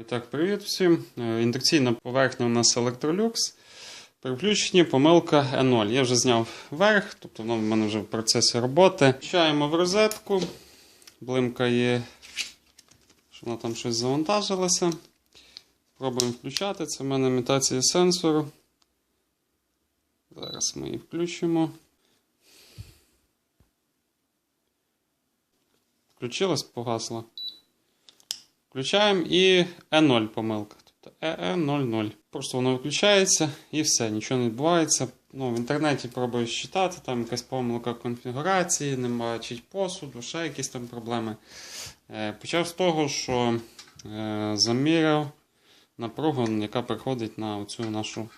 І так, привіт всім. Е, Індукційна поверхня у нас Electrolux. При включенні помилка E0. Я вже зняв верх, тобто воно в мене вже в процесі роботи. Включаємо в розетку. Блимкає, що вона там щось завантажилося. Пробуємо включати. Це в мене імітація сенсору. Зараз ми її включимо. Включилась, погасла. Включаємо і E0 помилка. Тобто EE00. Просто воно виключається і все, нічого не відбувається. Ну, в інтернеті пробую считати, там якась помилка конфігурації, не бачить посуду, ще якісь там проблеми. Е, почав з того, що е, заміряв напругу, яка приходить на цю нашу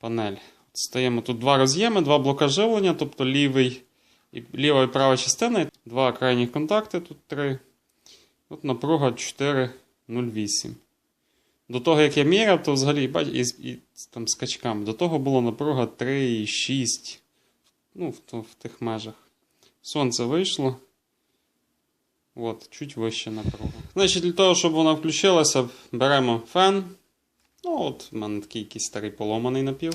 панель. Стаємо тут два роз'єми, два блока живлення, тобто лівий ліва і права частина, два крайніх контакти, тут три. От напруга 4,08. До того, як я міряв, то взагалі бач, і, і там скачками. До того була напруга 3,6. Ну, в, то- в тих межах. Сонце вийшло. От, чуть вища напруга. Значить, для того, щоб вона включилася, беремо фен. Ну, от, в мене такий якийсь старий поломаний напів.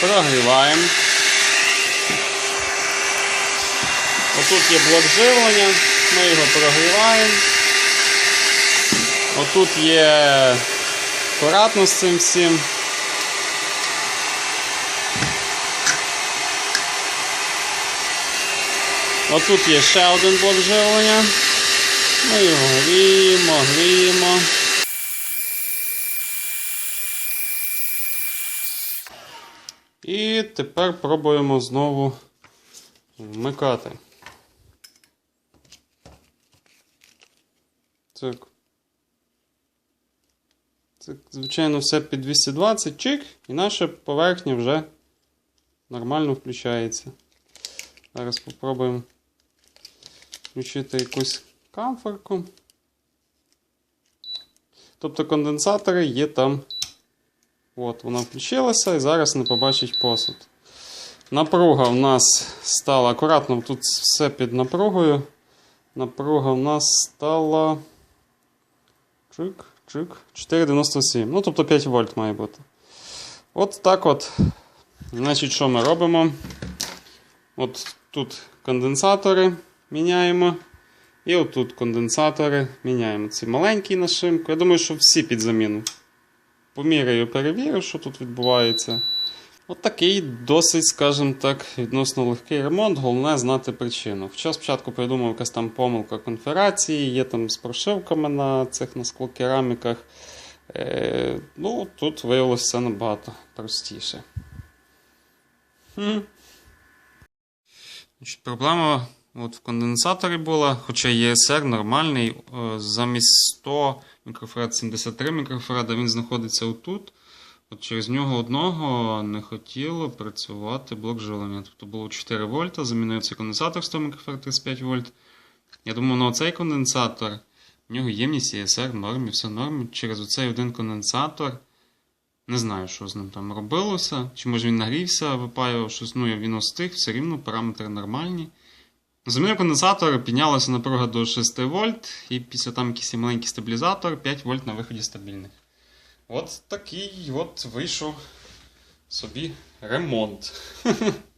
Прогріваємо. Отут є блок живлення, прогріваємо. Отут є акуратно з цим всім. Отут є ще один блок живлення. Ми його гріємо, гріємо. І тепер пробуємо знову вмикати. Так. Це, звичайно, все під 220 чик, і наша поверхня вже нормально включається. Зараз спробуємо включити якусь камфорку. Тобто конденсатори є там. От, вона включилася і зараз не побачить посуд. Напруга в нас стала акуратно, тут все під напругою. Напруга в нас стала. Чик, чик. 4,97. Ну, тобто 5 вольт має бути. От так от. Значить, що ми робимо? От тут конденсатори міняємо. І отут конденсатори міняємо. Ці маленькі на шимку. Я думаю, що всі під заміну. Поміряю, перевірю, що тут відбувається. От досить, скажімо так, відносно легкий ремонт, головне знати причину. Хоча спочатку придумав якась там помилка конфігурації, є там з прошивками на цих на склокераміках. Е, ну, тут виявилося все набагато простіше. Хм. Значить, проблема от в конденсаторі була, хоча ЄСР нормальний, е, замість 100 мікрофарад 73 мікрофарада він знаходиться отут. От через нього одного не хотіло працювати блок живлення. Тобто було 4 вольта, замінив цей конденсатор 100 мікрофарад 35 вольт. Я думаю, ну цей конденсатор, в нього ємність ESR в нормі, все в нормі. Через оцей один конденсатор. Не знаю, що з ним там робилося. Чи може він нагрівся, випаював щось, ну він остиг, все рівно параметри нормальні. Замінив конденсатор, піднялася напруга до 6 вольт, і після там якийсь маленький стабілізатор, 5 вольт на виході стабільних. От такий от вийшов собі ремонт.